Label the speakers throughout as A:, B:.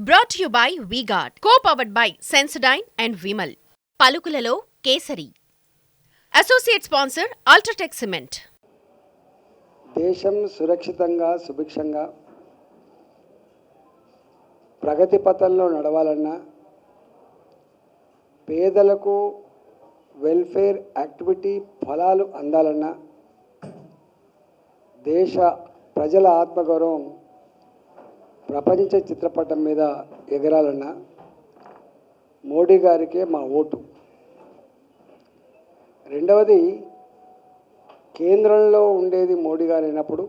A: Brought you by VGuard co powered by Sensodyne and Vimal పలుకులలో Kesari. Associate sponsor UltraTech cement
B: దేశం సురక్షితంగా సుభిక్షంగా ప్రగతి పథంలో నడవాలన్నా పేదలకు వెల్ఫేర్ యాక్టివిటీ ఫలాలు అందాలన్నా దేశ ప్రజల ఆత్మగౌరవం ప్రపంచ చిత్రపటం మీద ఎగరాలన్నా మోడీ గారికే మా ఓటు. రెండవది కేంద్రంలో ఉండేది మోడీ గారు అయినప్పుడు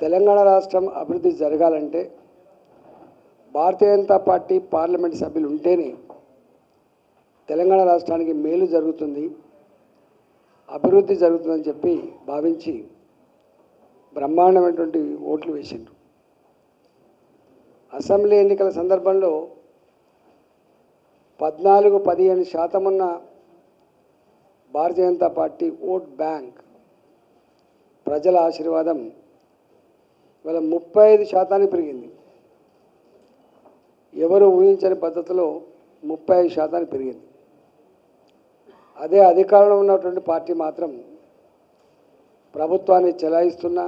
B: తెలంగాణ రాష్ట్రం అభివృద్ధి జరగాలంటే భారతీయ జనతా పార్టీ పార్లమెంట్ సభ్యులు ఉంటేనే తెలంగాణ రాష్ట్రానికి మేలు జరుగుతుంది అభివృద్ధి జరుగుతుందని చెప్పి భావించి బ్రహ్మాండమైనటువంటి ఓట్లు వేసిండ్రు. అసెంబ్లీ ఎన్నికల సందర్భంలో పద్నాలుగు పదిహేను శాతం ఉన్న Bharatiya Janata party vote bank ప్రజల ఆశీర్వాదం ఇవాళ ముప్పై ఐదు శాతానికి పెరిగింది. ఎవరు ఊహించని పద్ధతిలో ముప్పై ఐదు శాతానికి పెరిగింది. అదే అధికారంలో ఉన్నటువంటి పార్టీ మాత్రం ప్రభుత్వాన్ని చెలాయిస్తున్న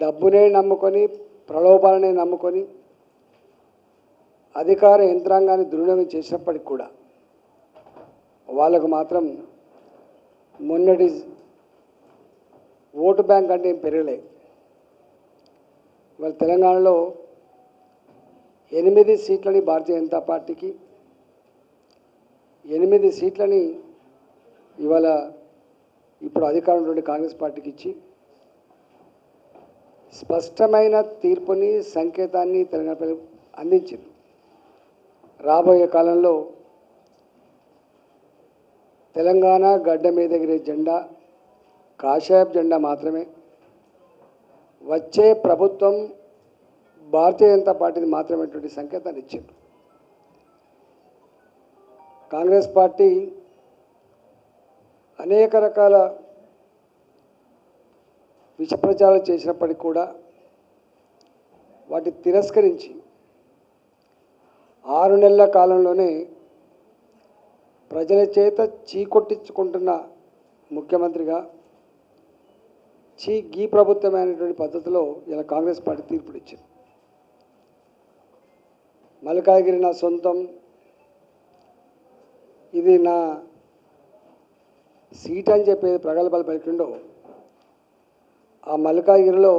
B: డబ్బునే నమ్ముకొని ప్రలోభాలనే నమ్ముకొని అధికార యంత్రాంగాన్ని దుర్వినియోగం చేసినప్పటికి కూడా వాళ్ళకు మాత్రం మొన్నటి ఓటు బ్యాంక్ అంటే ఏం పెరగలే ఇవాళ తెలంగాణలో ఎనిమిది సీట్లని భారతీయ జనతా పార్టీకి ఎనిమిది సీట్లని ఇవాళ ఇప్పుడు అధికారంలో ఉండే కాంగ్రెస్ పార్టీకి ఇచ్చి స్పష్టమైన తీర్పుని సంకేతాన్ని తెలంగాణ ప్రజలకు అందించింది. రాబోయే కాలంలో తెలంగాణ గడ్డ మీద ఎగిరే జెండా కాషాయపు జెండా మాత్రమే. వచ్చే ప్రభుత్వం భారతీయ జనతా పార్టీది మాత్రమేటువంటి సంకేతాన్ని ఇచ్చింది. కాంగ్రెస్ పార్టీ అనేక రకాల విష చేసినప్పటికీ కూడా వాటి తిరస్కరించి ఆరు నెలల కాలంలోనే ప్రజల చేత చీకొట్టించుకుంటున్న ముఖ్యమంత్రిగా చీ గీ ప్రభుత్వమైనటువంటి పద్ధతిలో ఇలా కాంగ్రెస్ పార్టీ తీర్పుడు ఇచ్చింది మల్కాగిరి నా సొంతం ఇది నా సీట్ అని చెప్పేది ప్రగల్భాలు పలికిండో ఆ మల్కాగిరిలో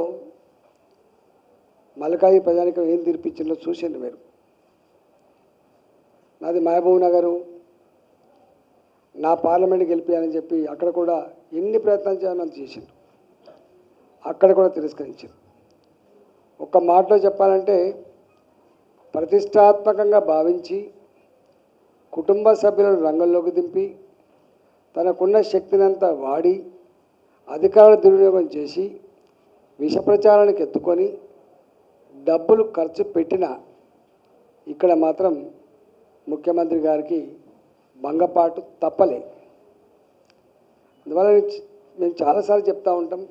B: మల్కాగిరి ప్రజానికం ఏం తీర్పిచ్చిందో చూసింది మీరు. నాది మహబూబ్ నగరు. నా పార్లమెంట్ గెలిపానని చెప్పి అక్కడ కూడా ఎన్ని ప్రయత్నాలు చేయాలని చేసిండు. అక్కడ కూడా తిరస్కరించారు ఒక్క మాటలో చెప్పాలంటే ప్రతిష్టాత్మకంగా భావించి కుటుంబ సభ్యులను రంగంలోకి దింపి తనకున్న శక్తినంతా వాడి అధికార దుర్వినియోగం చేసి విష ప్రచారానికి ఎత్తుకొని డబ్బులు ఖర్చు పెట్టిన ఇక్కడ మాత్రం ముఖ్యమంత్రి గారికి భంగపాటు తప్పలే. అందువల్ల మేము చాలాసార్లు చెప్తా ఉంటాం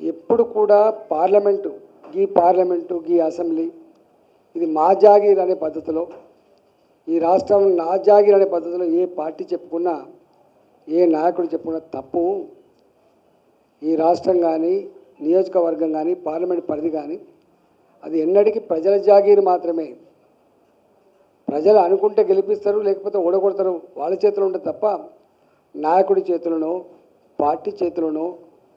B: ఎప్పుడు కూడా పార్లమెంటు గీ పార్లమెంటు గీ అసెంబ్లీ ఇది మా జాగీర్ అనే పద్ధతిలో ఈ రాష్ట్రం నా జాగీర్ అనే పద్ధతిలో ఏ పార్టీ చెప్పుకున్నా ఏ నాయకుడు చెప్పుకున్నా తప్పు. ఈ రాష్ట్రం కానీ నియోజకవర్గం కానీ పార్లమెంట్ పరిధి కానీ అది ఎన్నటికీ ప్రజల జాగీరు మాత్రమే. ప్రజలు అనుకుంటే గెలిపిస్తారు లేకపోతే ఓడగొడతారు. వాళ్ళ చేతిలో ఉంటే తప్ప నాయకుడి చేతులను పార్టీ చేతులను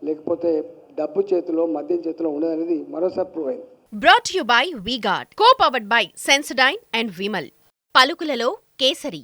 B: లేకపోతే డబ్బు చేతిలో మద్యం చేతిలో ఉండదనేది మరోసారి ప్రూవ్ అయింది.
A: Brought you by VGuard co powered by Sensodyne and Vimal పలుకులలో Kesari.